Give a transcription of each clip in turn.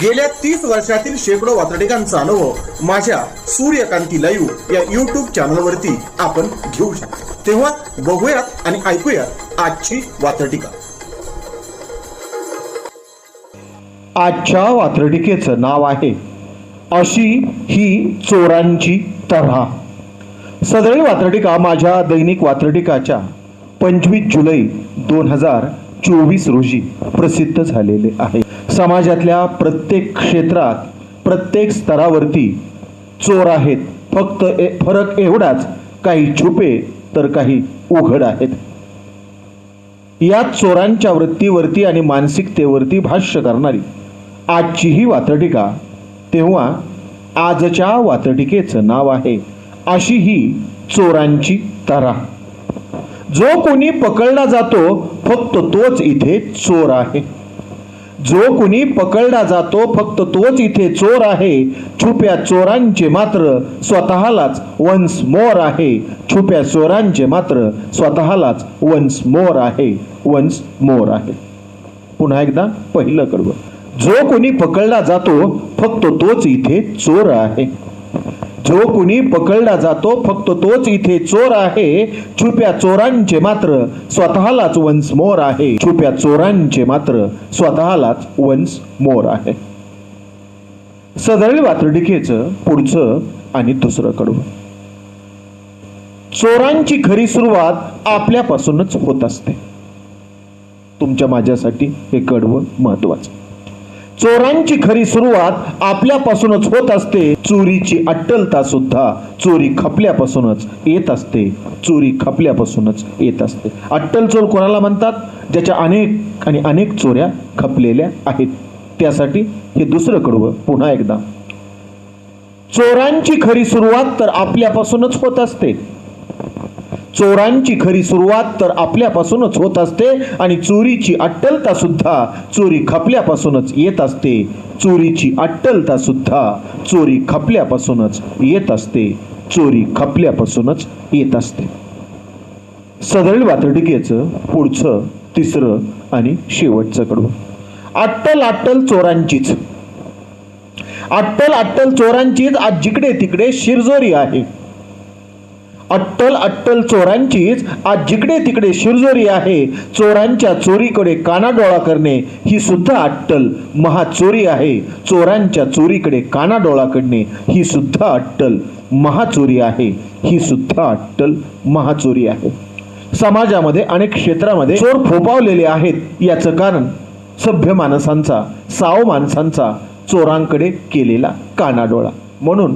गेल्या तीस वर्षातील शेकडो वातडिकांचा अनुभव माझ्या सूर्यकांती लाईव्ह या युट्यूब चॅनलवरती आपण घेऊ शकतो. तेव्हा बघूयात आणि ऐकूयात आजची वातडिका आजच्या वात्रटिकेचं नाव आहे अशी ही चोरांची तऱ्हा सदळी वात्रटिका माझ्या दैनिक वात्रटिकाच्या पंचवीस जुलै दोन हजार चोवीस रोजी प्रसिद्ध झालेले आहे. समाजातल्या प्रत्येक क्षेत्रात प्रत्येक स्तरावरती चोर आहेत. फक्त ए फरक एवढाच काही छुपे तर काही उघड आहेत. या चोरांच्या वृत्तीवरती आणि मानसिकतेवरती भाष्य करणारी आजची ही वात्रटिका तेव्हा आजच्या वात्रटिकेचं नाव आहे. अशी ही चोरांची तरा. जो कोणी पकडला जातो फक्त तोच इथे चोर आहे. जो कोणी पकडला जातो फक्त तोच इथे चोर आहे. छुप्या चोरांचे मात्र स्वतःलाच वन्स मोर आहे. छुप्या चोरांचे मात्र स्वतःलाच वन्स मोर आहे. वन्स मोर आहे. पुन्हा एकदा पहिलं कडवं जो कोणी पकडला जातो फक्त तोच इथे चोर आहे. जो कुणी पकडला जातो फक्त तोच इथे चोर आहे. छुप्या चोरांचे मात्र स्वतःलाच वन्स मोर आहे. छुप्या चोरांचे मात्र स्वतःलाच वन्स मोर आहे. सदरील वात्रडिकेचं पुढचं आणि दुसरं कडवं चोरांची खरी सुरुवात आपल्यापासूनच होत असते. तुमच्या माझ्यासाठी हे कडवं महत्वाचं चोरांची खरी सुरुवात आपल्यापासूनच होत असते. चोरीची अट्टलता सुद्धा चोरी खपल्यापासूनच येत असते. चोरी खपल्यापासूनच येत असते. अट्टल चोर कोणाला म्हणतात? ज्याच्या अनेक आणि अनेक चोऱ्या खपलेल्या आहेत. त्यासाठी हे दुसरं कडवं पुन्हा एकदा. चोरांची खरी सुरुवात तर आपल्यापासूनच होत असते. चोरांची खरी सुरुवात तर आपल्यापासूनच होत असते आणि चोरीची अट्टलता सुद्धा चोरी खपल्यापासूनच येत असते. चोरीची अट्टलता सुद्धा चोरी खपल्यापासूनच येत असते. चोरी खपल्यापासूनच येत असते. सदळ वातडिकेचं पुढचं तिसरं आणि शेवटचं कडवं. अट्टल अट्टल चोरांचीच. अट्टल अट्टल चोरांचीच आज जिकडे तिकडे शिरजोरी आहे. अट्टल अट्टल चोरांचीच आज जिकडे तिकडे शिरजोरी आहे चोरांच्या चोरीकडे कानाडोळा करणे ही सुद्धा अट्टल महाचोरी आहे. चोरांच्या चोरीकडे कानाडोळा करणे ही सुद्धा अट्टल महाचोरी आहे. ही सुद्धा अट्टल महाचोरी आहे. समाजामध्ये अनेक क्षेत्रामध्ये चोर फोपावलेले आहेत. याचं कारण सभ्य माणसांचा साव माणसांचा चोरांकडे केलेला कानाडोळा. म्हणून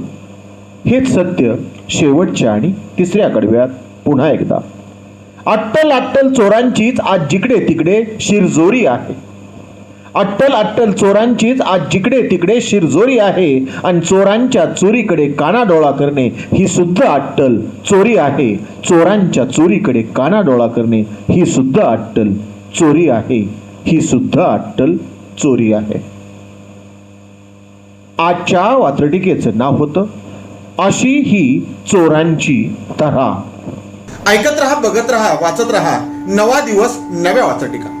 हेच सत्य शेवटच्या आणि तिसऱ्या कडव्यात पुन्हा एकदा. अट्टल अट्टल चोरांचीच आज जिकडे तिकडे शिरजोरी आहे. अट्टल अट्टल चोरांचीच आज जिकडे तिकडे शिरजोरी आहे आणि चोरांच्या चोरीकडे कानाडोळा करणे ही सुद्धा अट्टल चोरी आहे. चोरांच्या चोरीकडे कानाडोळा करणे ही सुद्धा अट्टल चोरी आहे. ही सुद्धा अट्टल चोरी आहे. आजच्या वात्रटिकेचं नाव होतं अशी ही चोरांची तऱ्हा ऐकत रहा बघत रहा वाचत रहा. नवा दिवस नव्या वाचटिका.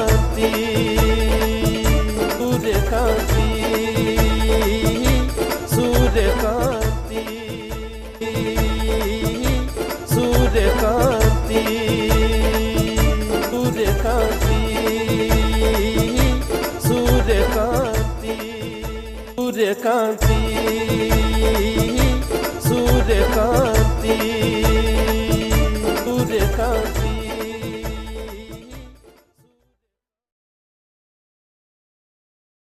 सूर्यकांती सूर्यकांती